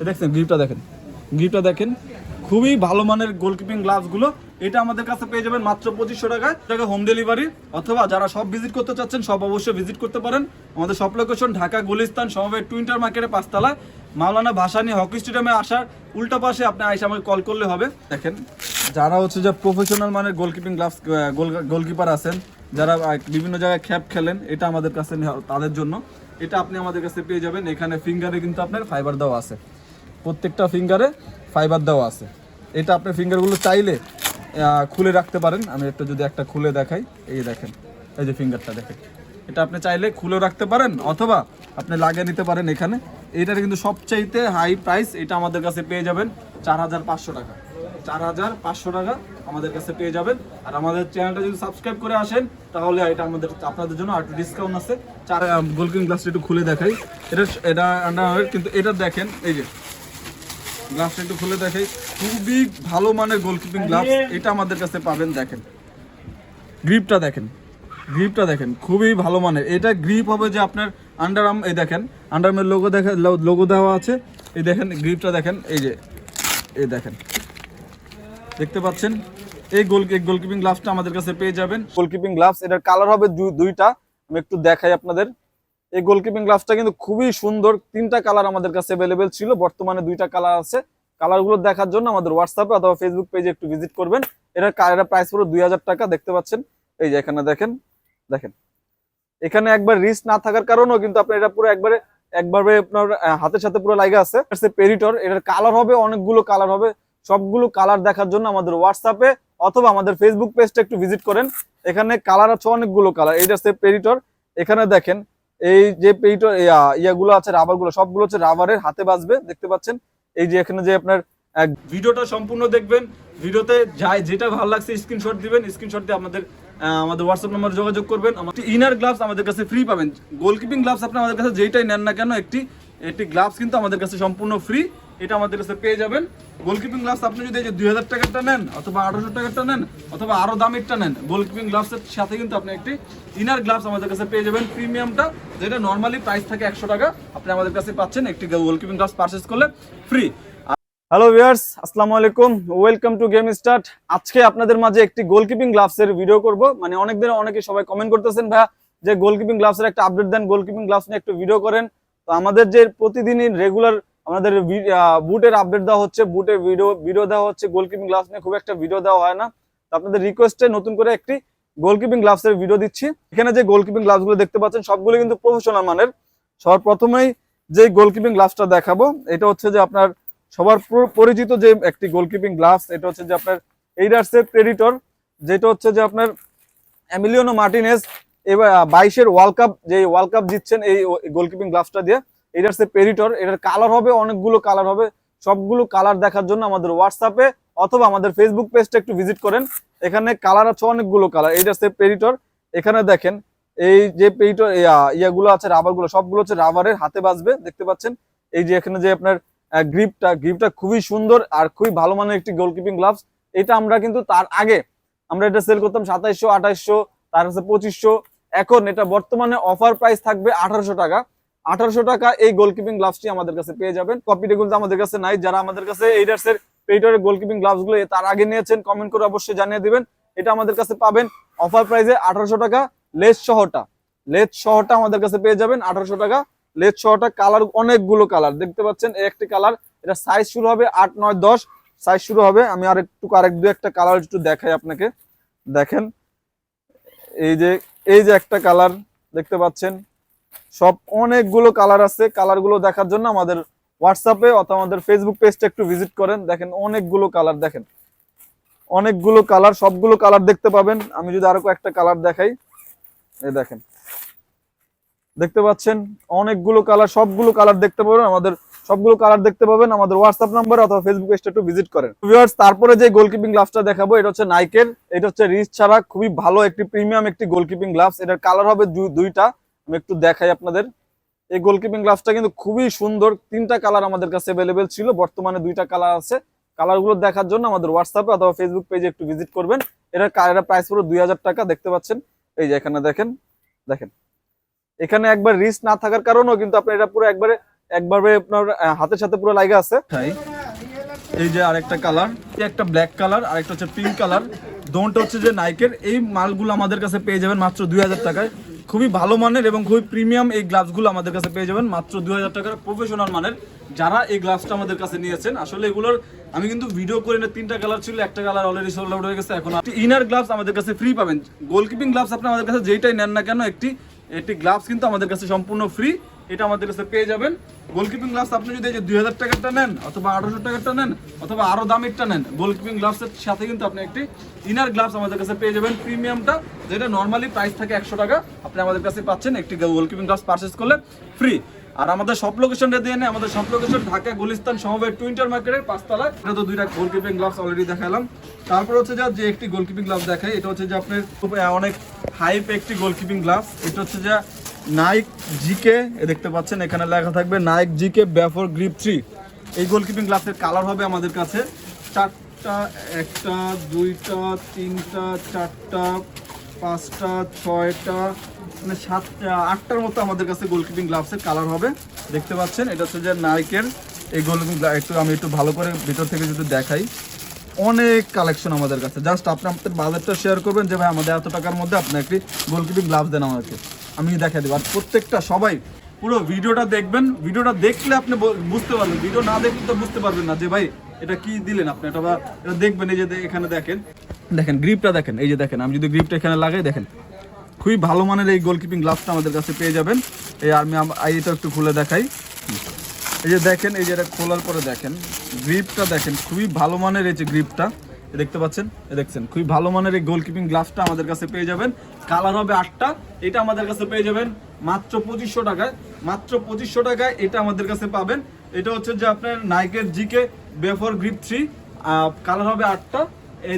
এ দেখছেন গ্রিপটা দেখেন। গ্রিপটা দেখেন। খুবই ভালো মানের গোলকিপিং গ্লাভসগুলো এটা আমাদের কাছে পেয়ে যাবেন মাত্র পঁচিশশো টাকায়। টাকা হোম ডেলিভারি অথবা যারা সব ভিজিট করতে চাচ্ছেন সব অবশ্যই ভিজিট করতে পারেন। আমাদের সব লোকেশন ঢাকা, গুলিস্তান, সমবায় টুইন্টার মার্কেটে পাঁচতলায়। মাওলানা ভাসানী হকি স্টেডিয়ামে আসার উল্টা পাশে আপনি আইসা আমাকে কল করলে হবে। দেখেন, যারা হচ্ছে যে প্রফেশনাল মানের গোলকিপিং গ্লাভস গোলকিপার আছেন যারা বিভিন্ন জায়গায় খ্যাপ খেলেন, এটা আমাদের কাছে তাদের জন্য। এটা আপনি আমাদের কাছে পেয়ে যাবেন। এখানে ফিঙ্গারে কিন্তু আপনার ফাইবার দেওয়া আছে। প্রত্যেকটা ফিঙ্গারে ফাইবার দেওয়া আছে। এটা আপনি ফিঙ্গারগুলো চাইলে খুলে রাখতে পারেন। আমি একটু যদি একটা খুলে দেখাই, এই দেখেন, এই যে ফিঙ্গারটা দেখেন। এটা আপনি চাইলে খুলে রাখতে পারেন, অথবা আপনি লাগিয়ে নিতে পারেন এখানে। এইটার কিন্তু সবচাইতে হাই প্রাইস এটা আমাদের কাছে পেয়ে যাবেন চার হাজার পাঁচশো টাকা। চার হাজার পাঁচশো টাকা আমাদের কাছে পেয়ে যাবেন। আর আমাদের চ্যানেলটা যদি সাবস্ক্রাইব করে আসেন তাহলে এটা আমাদের আপনাদের জন্য আর ডিসকাউন্ট আছে। চার গোলকিং গ্লাসটা একটু খুলে দেখাই। এটা এটা আন্ডার কিন্তু এটা দেখেন এই যে। গ্লাসটা একটু খুলে দেখাই। খুবই ভালো মানের গোলকিপিং গ্লাভস এটা আমাদের কাছে পাবেন দেখেন। গ্রিপটা দেখেন গ্রিপটা দেখেন খুবই ভালো মানের। এটা গ্রিপ হবে যে আপনার আন্ডার আর্ম এই দেখেন আন্ডার আর্মের লোগো দেখেন লোগো দেওয়া আছে। এই দেখেন গ্রিপটা দেখেন এই যে এই দেখেন। দেখতে পাচ্ছেন? এই গোল গোলকিপিং গ্লাভসটা আমাদের কাছে পেয়ে যাবেন। গোলকিপিং গ্লাভস এটার কালার হবে দুইটা। আমি একটু দেখাই আপনাদের। এই গোলকিপিং গ্লাভসটা কিন্তু খুবই সুন্দর। তিনটা কালার আমাদের কাছে অ্যাভেলেবেল ছিল। বর্তমানে দুইটা কালার আছে। কালারগুলো দেখার জন্য আমাদের হোয়াটসঅ্যাপে অথবা ফেসবুক পেজে একটু ভিজিট করবেন। এটা এটা প্রাইস পুরো দুই হাজার টাকা। দেখতে পাচ্ছেন? এই যে এখানে দেখেন। দেখেন। এখানে একবার রিস্ক না থাকার কারণেও কিন্তু আপনার এটা পুরো একবারে একবারে আপনার হাতের সাথে পুরো লাগা আছে। পেরিটর এটার কালার হবে, অনেকগুলো কালার হবে। সবগুলো কালার দেখার জন্য আমাদের হোয়াটসঅ্যাপে অথবা আমাদের ফেসবুক পেজটা একটু ভিজিট করেন। এখানে কালার আছে অনেকগুলো কালার এইটা হচ্ছে পেরিটর এখানে দেখেন, এই যে পেরিটর ইয়াগুলো আছে রাবারগুলো সবগুলো হচ্ছে রাবারের হাতে বাজবে, দেখতে পাচ্ছেন? এই যে এখানে যে আপনার ভিডিওটা সম্পূর্ণ দেখবেন, ভিডিওতে যাই, যেটা ভালো লাগছে স্ক্রিনশট দিবেন স্ক্রিনশট দিয়ে আমাদের আমাদের হোয়াটসঅ্যাপ নাম্বার যোগাযোগ করবেন। আমাদের ইনার গ্লাভস আমাদের কাছে ফ্রি পাবেন। গোলকিপিং গ্লাভস আপনি আমাদের কাছে যেইটাই নেন না কেন, একটি একটি গ্লাভস কিন্তু আমাদের কাছে সম্পূর্ণ ফ্রি এটা আমাদের কাছে পেয়ে যাবেন। গোলকিপিং গ্লাভস আপনি যদি এই যে দুই হাজার টাকারটা নেন অথবা আঠারোশো টাকারটা নেন অথবা আরও দামিরটা নেন, গোলকিপিং গ্লাভসের সাথে কিন্তু আপনি একটি ইনার গ্লাভস আমাদের কাছে পেয়ে যাবেন। প্রিমিয়ামটা যেটা নর্মালি প্রাইস থাকে একশো টাকা, আপনি আমাদের কাছে পাচ্ছেন একটি গোলকিপিং গ্লাভস পারচেস করলে ফ্রি হ্যালো ভিউয়ার্স আসসালামু আলাইকুম। ওয়েলকাম টু গেম স্টার্ট আজকে আপনাদের মাঝে একটি গোলকিপিং গ্লাভসের ভিডিও করব। মানে অনেক দিন অনেকে সবাই কমেন্ট করতেছেন, ভাইয়া, যে গোলকিপিং গ্লাভসের একটা আপডেট দেন, গোলকিপিং গ্লাভস নিয়ে একটু ভিডিও করেন। তো আমাদের যে প্রতিদিনই রেগুলার আমাদের বুটের আপডেট দেওয়া হচ্ছে বুটের ভিডিও ভিডিও দেওয়া হচ্ছে গোলকিপিং গ্লাভস নিয়ে খুব একটা ভিডিও দেওয়া হয় না। তো আপনাদের রিকোয়েস্টে নতুন করে একটি গোলকিপিং গ্লাভসের ভিডিও দিচ্ছি। এখানে যে গোলকিপিং গ্লাভসগুলো দেখতে পাচ্ছেন, সবগুলো কিন্তু প্রফেশনাল মানের। সবার প্রথমেই যে গোলকিপিং গ্লাভসটা দেখাবো, এটা হচ্ছে যে আপনার সবার পরিচিত যে একটি গোলকিপিং গ্লাভস এটা হচ্ছে যে আপনার এইডার্সের প্রেডিটর যেটা হচ্ছে যে আপনার অ্যামিলিওনো মার্টিনেস এবার বাইশের ওয়ার্ল্ড কাপ যে ওয়ার্ল্ড কাপ জিতছেন এই গোলকিপিং গ্লাভসটা দিয়ে। এইডার্সের পেরিটর এটার কালার হবে, অনেকগুলো কালার হবে। সবগুলো কালার দেখার জন্য আমাদের হোয়াটসঅ্যাপে অথবা আমাদের ফেসবুক পেজটা একটু ভিজিট করেন। এখানে কালার আছে অনেকগুলো কালার এটা হচ্ছে পেরিটর এখানে দেখেন, এই যে পেরিটর ইয়াগুলো আছে রাবারগুলো সবগুলো হচ্ছে রাবারের হাতে বাজবে, দেখতে পাচ্ছেন? এই যে এখানে যে আপনার গ্রিপটা গ্রিপটা খুবই সুন্দর আর খুবই ভালো মানের একটি গোলকিপিং গ্লাভস এটা আমরা কিন্তু তার আগে, আমরা এটা সেল করতাম সাতাইশশো, আঠাইশশো, তার হচ্ছে পঁচিশশো। এখন এটা বর্তমানে অফার প্রাইস থাকবে আঠারোশো টাকা। আঠারোশো টাকা এই গোলকিপিং গ্লাভসটি আমাদের কাছে পেয়ে যাবেন। কপিটা কিন্তু আমাদের কাছে নাই। যারা আমাদের কাছে এইডার্সের পেইটারের গোলকিপিং গ্লাভসগুলো তার আগে নিয়েছেন কমেন্ট করে অবশ্যই জানিয়ে দিবেন। এটা আমাদের কাছে পাবেন। অফার প্রাইসে আঠারোশো টাকা লেস সহটা। লেস সহটা আমাদের কাছে পেয়ে যাবেন। আঠারোশো টাকা লেস সহটা। কালার অনেকগুলো কালার দেখতে পাচ্ছেন এই একটি কালার এটা সাইজ শুরু হবে আট, নয়, দশ। সাইজ শুরু হবে। আমি আর একটু আরেক দু একটা কালার একটু দেখাই আপনাকে। দেখেন। এই যে এই যে একটা কালার দেখতে পাচ্ছেন। সব অনেকগুলো কালার আছে। কালারগুলো দেখার জন্য আমাদের হোয়াটসঅ্যাপে অথবা আমাদের ফেসবুক পেজটা একটু ভিজিট করেন। দেখেন অনেকগুলো কালার দেখেন। অনেকগুলো কালার সবগুলো কালার দেখতে পাবেন। আমি যদি আরও একটা কালার দেখাই। এই দেখেন। দেখতে পাচ্ছেন? অনেকগুলো কালার সবগুলো কালার দেখতে পাবেন। আমাদের সবগুলো কালার দেখতে পাবেন আমাদের হোয়াটসঅ্যাপ নাম্বার অথবা ফেসবুক পেজটা একটু ভিজিট করেন। ভিউয়ার্স তারপরে যে গোলকিপিং গ্লাভসটা দেখাবো, এটা হচ্ছে নাইকের এটা হচ্ছে রিচ ছাড়া খুবই ভালো একটি প্রিমিয়াম একটি গোলকিপিং গ্লাভস এটার কালার হবে দুইটা। আমি একটু দেখাই আপনাদের। এই গোলকিপিং গ্লাভসটা কিন্তু খুবই সুন্দর। তিনটা কালার আমাদের কাছে অ্যাভেলেবেল ছিল। বর্তমানে দুইটা কালার আছে। কালারগুলো দেখার জন্য আমাদের হোয়াটসঅ্যাপে অথবা ফেসবুক পেজে একটু ভিজিট করবেন। এটা প্রাইস পুরো দুই হাজার টাকা, দেখতে পাচ্ছেন? এই যে এখানে দেখেন দেখেন। এখানে একবার রিস্ক না থাকার কারণেও কিন্তু আপনি এটা পুরো একবারে একবারে আপনার হাতের সাথে পুরো লাগে আছে। এই যে আরেকটা কালার একটা ব্ল্যাক কালার আরেকটা হচ্ছে পিঙ্ক কালার দোনটা হচ্ছে যে নাইকের এই মালগুলো আমাদের কাছে পেয়ে যাবেন মাত্র দুই হাজার টাকায়। খুবই ভালো মানের এবং খুবই প্রিমিয়াম এই গ্লাভসগুলো আমাদের কাছে পেয়ে যাবেন। মাত্র দুই হাজার টাকার প্রফেশনাল মানের যারা এই গ্লাভসটা আমাদের কাছে নিয়েছেন। আসলে এগুলোর আমি কিন্তু ভিডিও করে না তিনটা কালার ছিল, একটা কালার অলরেডি সোল্ড আউট হয়ে গেছে, এখন ইনার গ্লাভস আমাদের কাছে ফ্রি পাবেন। গোলকিপিং গ্লাভস আপনি আমাদের কাছে যেটাই নেন না কেন, একটি একটি গ্লাভস কিন্তু আমাদের কাছে সম্পূর্ণ ফ্রি এটা আমাদের কাছে পেয়ে যাবেন। গোলকিপিং গ্লাভস আপনি যদি এই যে দুই হাজার টাকারটা নেন অথবা আঠারোশো টাকারটা নেন অথবা আরও দামিরটা নেন, গোলকিপিং গ্লাভসের সাথে কিন্তু আপনি একটি ইনার গ্লাভস আমাদের কাছে পেয়ে যাবেন। প্রিমিয়ামটা যেটা নর্মালি প্রাইস থাকে একশো টাকা, আপনি আমাদের কাছে পাচ্ছেন একটি গোলকিপিং গ্লাভস পারচেস করলে ফ্রি আর আমাদের সব লোকেশনটা দিয়ে নেই, আমাদের সব লোকেশন ঢাকা, গুলিস্তান, সমবায় টুইন্টার মার্কেটের পাঁচতলায় এটা তো দুইটা গোলকিপিং গ্লাভস অলরেডি দেখালাম। তারপর হচ্ছে যা যে একটি গোলকিপিং গ্লাভস দেখাই, এটা হচ্ছে যে আপনার খুব অনেক হাইপ একটি গোলকিপিং গ্লাভস এটা হচ্ছে যে নাইক জিকে দেখতে পাচ্ছেন, এখানে লেখা থাকবে Nike GK vapor grip three. এই গোলকিপিং গ্লাসের কালার হবে আমাদের কাছে। চারটা, একটা, দুইটা, তিনটা, চারটা, পাঁচটা, ছয়টা মানে সাতটা, আটটার মতো আমাদের কাছে গোলকিপিং গ্লাভসের কালার হবে। দেখতে পাচ্ছেন, এটা হচ্ছে যে নাইকের এই গোলকিপিং একটু আমি একটু ভালো করে ভিতর থেকে যদি দেখাই। অনেক কালেকশন আমাদের কাছে। জাস্ট আপনি আপনার বাজারটা শেয়ার করবেন যে, ভাই, আমাদের এত টাকার মধ্যে আপনি একটি গোলকিপিং গ্লাভস দেন আমাকে। আমি দেখা দেবো। আর প্রত্যেকটা সবাই পুরো ভিডিওটা দেখবেন, ভিডিওটা দেখলে আপনি বুঝতে পারবেন। ভিডিও না দেখলে তো বুঝতে পারবেন না যে ভাই এটা কি দিলেন আপনি? এটা বা এটা দেখবেন, এই যে এখানে দেখেন। দেখেন গ্রিপটা দেখেন, এই যে দেখেন, আমি যদি গ্রিপটা এখানে লাগাই, দেখেন। খুবই ভালো মানের এই গোলকিপিং গ্লাভসটা আমাদের কাছে পেয়ে যাবেন। এই আমি এটা একটু খুলে দেখাই। এই যে দেখেন, এই যে এটা খোলার পরে দেখেন গ্রিপটা দেখেন, খুবই ভালো মানের এই যে গ্রিপটা দেখতে পাচ্ছেন? দেখছেন, খুবই ভালো মানের এই গোলকিপিং গ্লাভসটা আমাদের কাছে পেয়ে যাবেন। কালার হবে আটটা, এটা আমাদের কাছে পেয়ে যাবেন মাত্র পঁচিশশো টাকায়। মাত্র পঁচিশশো টাকায় এটা আমাদের কাছে পাবেন। এটা হচ্ছে যে আপনার নাইকের GK vapor grip three colour হবে আটটা।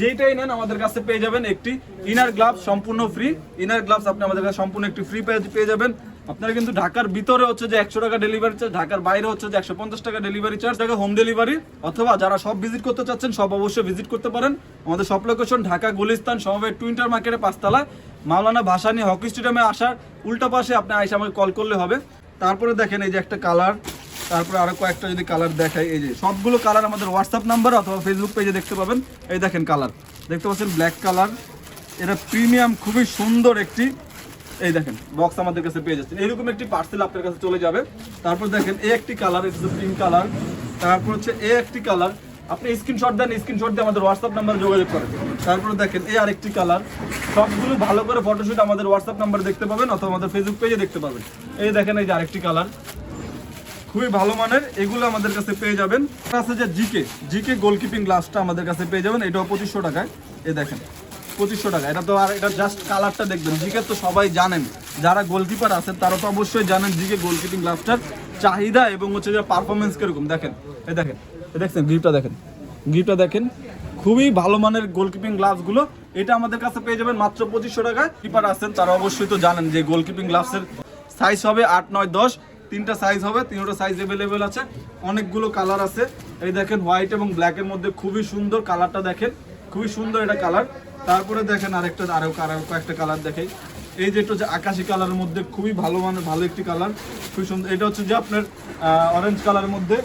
যেইটাই নেন আমাদের কাছে পেয়ে যাবেন একটি ইনার গ্লাভস সম্পূর্ণ ফ্রি ইনার গ্লাভস আপনি আমাদের কাছে সম্পূর্ণ একটি ফ্রি পেয়ে যাবেন। আপনারা কিন্তু ঢাকার ভিতরে হচ্ছে যে একশো টাকা ডেলিভারি চার্জ ঢাকার বাইরে হচ্ছে যে একশো পঞ্চাশ টাকা ডেলিভারি চার্জ টাকা হোম ডেলিভারি অথবা যারা সব ভিজিট করতে চাচ্ছেন সব অবশ্যই ভিজিট করতে পারেন। আমাদের সব লোকেশন ঢাকা, গুলিস্তান, সমবায় টুইন্টার মার্কেটে পাঁচতলা মাওলানা ভাসানি হকি স্টেডিয়ামে আসার উল্টা পাশে আপনি আইসা আমাকে কল করলে হবে। তারপরে দেখেন এই যে একটা কালার তারপরে আরও কয়েকটা যদি কালার দেখাই, এই যে সবগুলো কালার আমাদের হোয়াটসঅ্যাপ নাম্বার অথবা ফেসবুক পেজে দেখতে পাবেন। এই দেখেন কালার দেখতে পাচ্ছেন ব্ল্যাক কালার এটা প্রিমিয়াম খুবই সুন্দর একটি এই দেখেন বক্স আমাদের কাছে পেয়ে যাচ্ছেন। এরকম একটি পার্সেল আপনার কাছে চলে যাবে। তারপর দেখেন এ একটি কালার এটা পিঙ্ক কালার তারপর হচ্ছে এ একটি কালার আপনি স্ক্রিনশট দেন স্ক্রিনশট দিয়ে আমাদের হোয়াটসঅ্যাপ নাম্বার যোগাযোগ করেন তারপরে দেখেন এই আরেকটি কালার সবগুলো ভালো করে ফটোশুট আমাদের হোয়াটসঅ্যাপ নাম্বার দেখতে পাবেন, অথবা আমাদের ফেসবুক পেজে দেখতে পাবেন। এই দেখেন, এই যে আরেকটি কালার খুবই ভালো মানের, এগুলো আমাদের কাছে পেয়ে যাবেন। আছে যে জিকে জিকে গোলকিপিং গ্লাসটা আমাদের কাছে পেয়ে যাবেন, এটাও পঁচিশশো টাকায়। এই দেখেন পঁচিশশো টাকা। এটা তো আর এটা জাস্ট কালারটা দেখবেন। জিকে তো সবাই জানেন। যারা গোলকিপার আছেন, তারা তো অবশ্যই জানেন জিকে গোলকিপিং গ্লাসটার চাহিদা এবং হচ্ছে যে পারফরমেন্স কীরকম। দেখেন এই দেখেন এই দেখছেন গ্রিপটা দেখেন। গ্রিপটা দেখেন, খুবই ভালো মানের গোলকিপিং গ্লাভসগুলো এটা আমাদের কাছে পেয়ে যাবেন মাত্র পঁচিশশো টাকায় কিপার আছেন, তারা অবশ্যই তো জানেন যে গোলকিপিং গ্লাভসের সাইজ হবে আট, নয়, দশ। তিনটা সাইজ হবে, তিনটা সাইজ অ্যাভেলেবেল আছে। অনেকগুলো কালার আছে। এই দেখেন হোয়াইট এবং ব্ল্যাকের মধ্যে খুবই সুন্দর কালারটা দেখেন। খুবই সুন্দর এটা কালার তারপরে দেখেন আরেকটা আরও আরও কয়েকটা কালার দেখেন এই যে হচ্ছে আকাশি কালারের মধ্যে খুবই ভালো মানে ভালো একটি কালার খুবই সুন্দর। এটা হচ্ছে যে আপনার অরেঞ্জ কালারের মধ্যে।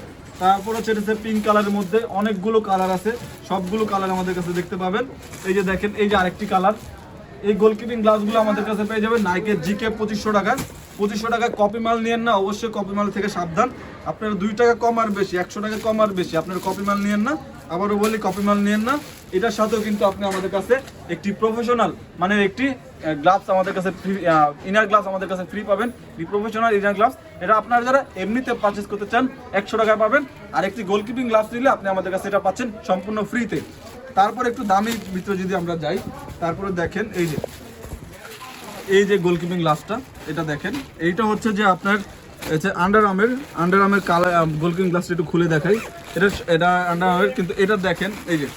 তারপর হচ্ছে এটা পিঙ্ক কালারের মধ্যে অনেকগুলো কালার আছে। সবগুলো কালার আমাদের কাছে দেখতে পাবেন। এই যে দেখেন, এই যে আরেকটি কালার এই গোলকিপিং গ্লাসগুলো আমাদের কাছে পেয়ে যাবেন নাইকের জিকে পঁচিশশো টাকা। পঁচিশশো টাকা কপি মাল নিয়েন না, অবশ্যই কপি মাল থেকে সাবধান। আপনার দুই টাকা কম আর বেশি, একশো টাকা কম আর বেশি, আপনার কপি মাল নিয়েন না। আবারও বলি কপি মাল নিয়েন না। এটার সাথেও কিন্তু আপনি আমাদের কাছে একটি প্রফেশনাল মানে একটি গ্লাভস আমাদের কাছে ফ্রি ইনার গ্লাভস আমাদের কাছে ফ্রি পাবেন। প্রফেশনাল ইনার গ্লাভস এটা আপনারা যারা এমনিতে পারচেস করতে চান, একশো টাকায় পাবেন। আর একটি গোলকিপিং গ্লাভস নিলে আপনি আমাদের কাছে এটা পাচ্ছেন সম্পূর্ণ ফ্রিতে তারপর একটু দামি ভিতরে যদি আমরা যাই, তারপরে দেখেন এই যে এই যে গোলকিপিং গ্লাসটা এটা দেখেন। এইটা হচ্ছে যে আপনার হচ্ছে আন্ডার আর্মের আন্ডার আর্মের কালার গোলকিপিং গ্লাসটা একটু খুলে দেখাই। এটা এটা আন্ডার আর্মের কিন্তু এটা দেখেন এই যে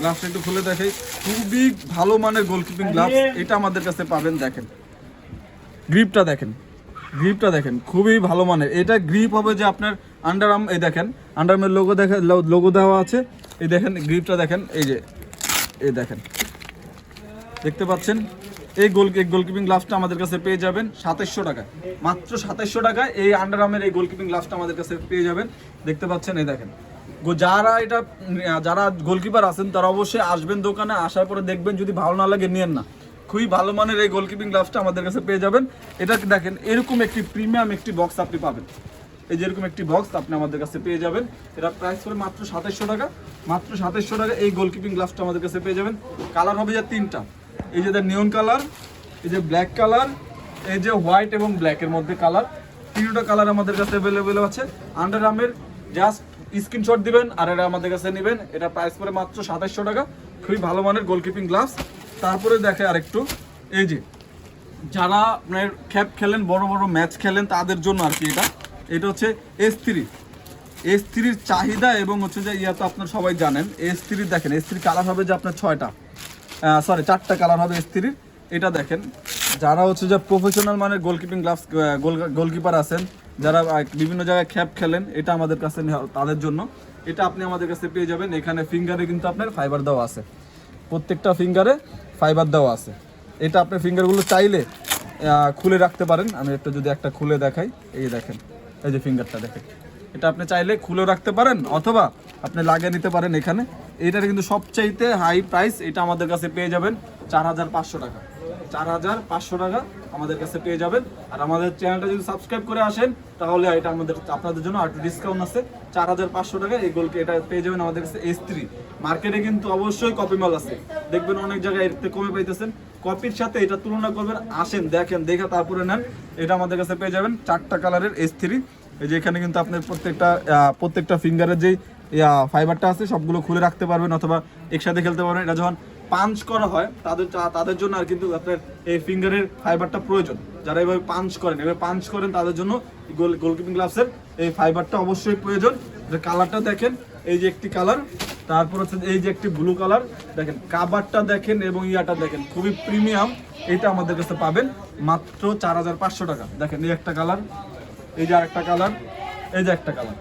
গ্লাসটা একটু খুলে দেখাই। খুবই ভালো মানের গোলকিপিং গ্লাভস এটা আমাদের কাছে পাবেন দেখেন। গ্রিপটা দেখেন গ্রিপটা দেখেন খুবই ভালো মানের। এটা গ্রিপ হবে যে আপনার আন্ডার আর্ম এই দেখেন আন্ডার আর্মের লোগো দেখেন লোগো দেওয়া আছে। এই দেখেন গ্রিপটা দেখেন এই যে এই দেখেন। দেখতে পাচ্ছেন? এই গোল গোলকিপিং গ্লাভসটা আমাদের কাছে পেয়ে যাবেন সাতাইশশো টাকায়। মাত্র সাতাইশশো টাকায় এই আন্ডার আর্মের এই গোলকিপিং গ্লাভসটা আমাদের কাছে পেয়ে যাবেন। দেখতে পাচ্ছেন, এই দেখেন। যারা এটা, যারা গোলকিপার আছেন, তারা অবশ্যই আসবেন দোকানে, আসার পরে দেখবেন, যদি ভালো না লাগে নিয়েন না। খুবই ভালো মানের এই গোলকিপিং গ্লাভসটা আমাদের কাছে পেয়ে যাবেন। এটা দেখেন, এরকম একটি প্রিমিয়াম একটি বক্স আপনি পাবেন। এই যেরকম একটি বক্স আপনি আমাদের কাছে পেয়ে যাবেন। এটা প্রাইস পড়ে মাত্র সাতাইশশো টাকা। মাত্র সাতাইশশো টাকা এই গোলকিপিং গ্লাভসটা আমাদের কাছে পেয়ে যাবেন। কালার হবে যা তিনটা। এই যে নিয়ন কালার এই যে ব্ল্যাক কালার এই যে হোয়াইট এবং ব্ল্যাকের মধ্যে কালার তিনটা কালার আমাদের কাছে অ্যাভেলেবেল আছে। আন্ডার আর্মের জাস্ট স্ক্রিনশট দিবেন, আর এটা আমাদের কাছে নেবেন। এটা প্রাইস পড়ে মাত্র সাতাইশশো টাকা। খুবই ভালো মানের গোলকিপিং গ্লাভস তারপরে দেখে আরেকটু। এই যে, যারা আপনার খ্যাপ খেলেন, বড় বড় ম্যাচ খেলেন, তাদের জন্য আর কি এটা। এটা হচ্ছে এস থ্রি এস থ্রির চাহিদা এবং হচ্ছে যে ইয়া তো আপনার সবাই জানেন। এস থ্রির দেখেন এস থ্রি কালার হবে যে আপনার ছয়টা। সরি চারটা কালার হবে এস থ্রির এটা দেখেন, যারা হচ্ছে যে প্রফেশনাল মানের গোলকিপিং গ্লাভস গোলকিপার আছেন, যারা বিভিন্ন জায়গায় খ্যাপ খেলেন, এটা আমাদের কাছে তাদের জন্য। এটা আপনি আমাদের কাছে পেয়ে যাবেন, এখানে ফিঙ্গারে কিন্তু আপনার ফাইবার দেওয়া আছে। প্রত্যেকটা ফিঙ্গারে ফাইবার দেওয়া আছে। এটা আপনি ফিঙ্গারগুলো চাইলে খুলে রাখতে পারেন। আমি একটু যদি একটা খুলে দেখাই, এই দেখেন, এই যে ফিঙ্গারটা দেখেন। এটা আপনি চাইলে খুলেও রাখতে পারেন, অথবা আপনি লাগিয়ে নিতে পারেন এখানে। এটার কিন্তু সবচাইতে হাই প্রাইস এটা আমাদের কাছে পেয়ে যাবেন চার হাজার পাঁচশো টাকা। চার হাজার পাঁচশো টাকা আমাদের কাছে পেয়ে যাবেন। আর আমাদের চ্যানেলটা যদি সাবস্ক্রাইব করে আসেন, তাহলে এটা আমাদের আপনাদের জন্য আর ডিসকাউন্ট আছে। চার হাজার পাঁচশো টাকা এই গোলকে এটা পেয়ে যাবেন আমাদের কাছে এস থ্রি মার্কেটে কিন্তু অবশ্যই কপি মাল আছে। দেখবেন অনেক জায়গায় এর থেকে কমে পাইতেছেন। কপির সাথে এটা তুলনা করবেন, আসেন, দেখেন, দেখে তারপরে নেন। এটা আমাদের কাছে পেয়ে যাবেন চারটা কালারের এস থ্রি এই যে এখানে কিন্তু আপনার প্রত্যেকটা প্রত্যেকটা ফিঙ্গারের যেই ফাইবারটা আছে, সবগুলো খুলে রাখতে পারবেন অথবা একসাথে খেলতে পারবেন। এটা যখন পাঞ্চ করা হয়, তাদের তাদের জন্য আর কিন্তু আপনার এই ফিঙ্গারের ফাইবারটা প্রয়োজন। যারা এভাবে পাঞ্চ করেন, এভাবে পাঞ্চ করেন, তাদের জন্য গোল গোলকিপিং গ্লাভসের এই ফাইবারটা অবশ্যই প্রয়োজন। যে কালারটা দেখেন, এই যে একটি কালার তারপর হচ্ছে এই যে একটি ব্লু কালার দেখেন কাবারটা দেখেন এবং ইয়াটা দেখেন, খুবই প্রিমিয়াম এটা আমাদের কাছে পাবেন মাত্র চার হাজার পাঁচশো টাকা। দেখেন, এই একটা কালার এই যে আরেকটা কালার এই যে একটা কালার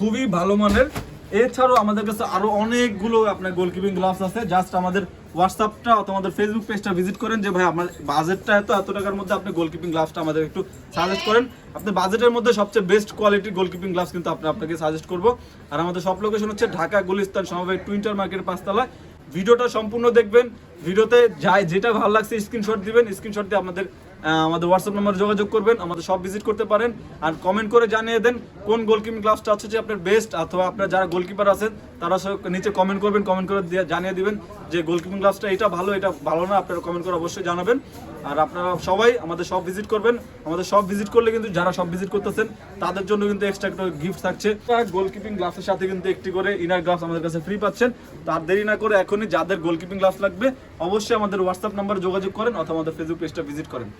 খুবই ভালো মানের। এছাড়াও আমাদের কাছে আরও অনেকগুলো আপনার গোলকিপিং গ্লাভস আছে। জাস্ট আমাদের হোয়াটসঅ্যাপটা অথবা আমাদের ফেসবুক পেজটা ভিজিট করেন যে, ভাই আমার বাজেটটা এত এত টাকার মধ্যে আপনি গোলকিপিং গ্লাভসটা আমাদের একটু সাজেস্ট করেন। আপনি বাজেটের মধ্যে সবচেয়ে বেস্ট কোয়ালিটির গোলকিপিং গ্লাভস কিন্তু আপনি, আপনাকে সাজেস্ট করব। আর আমাদের সব লোকেশন হচ্ছে ঢাকা, গুলিস্তান, সমবায় টুইন্টার মার্কেট পাঁচতলায়। ভিডিওটা সম্পূর্ণ দেখবেন। ভিডিওতে যাই, যেটা ভালো লাগছে স্ক্রিনশট দিবেন। স্ক্রিনশট দিয়ে আমাদের আমাদের হোয়াটসঅ্যাপ নাম্বার যোগাযোগ করবেন, আমাদের সব ভিজিট করতে পারেন, আর কমেন্ট করে জানিয়ে দেন কোন গোলকিপিং গ্লাভসটা হচ্ছে যে আপনার বেস্ট অথবা আপনার যারা গোলকিপার আছেন, তারা সব নিচে কমেন্ট করবেন কমেন্ট করে জানিয়ে দিবেন যে গোলকিপিং গ্লাভসটা এটা ভালো এটা ভালো না, আপনারা কমেন্ট করে অবশ্যই জানাবেন। আর আপনারা সবাই আমাদের সব ভিজিট করবেন। আমাদের সব ভিজিট করলে কিন্তু যারা সব ভিজিট করতেছেন, তাদের জন্য কিন্তু এক্সট্রা একটা গিফট থাকছে। গোলকিপিং গ্লাভসের সাথে কিন্তু একটি করে ইনার গ্লাভস আমাদের কাছে ফ্রি পাচ্ছেন। তার দেরি না করে এখনই যাদের গোলকিপিং গ্লাভস লাগবে, অবশ্যই আমাদের হোয়াটসঅ্যাপ নাম্বারে যোগাযোগ করেন, অথবা আমাদের ফেসবুক পেজটা ভিজিট করেন।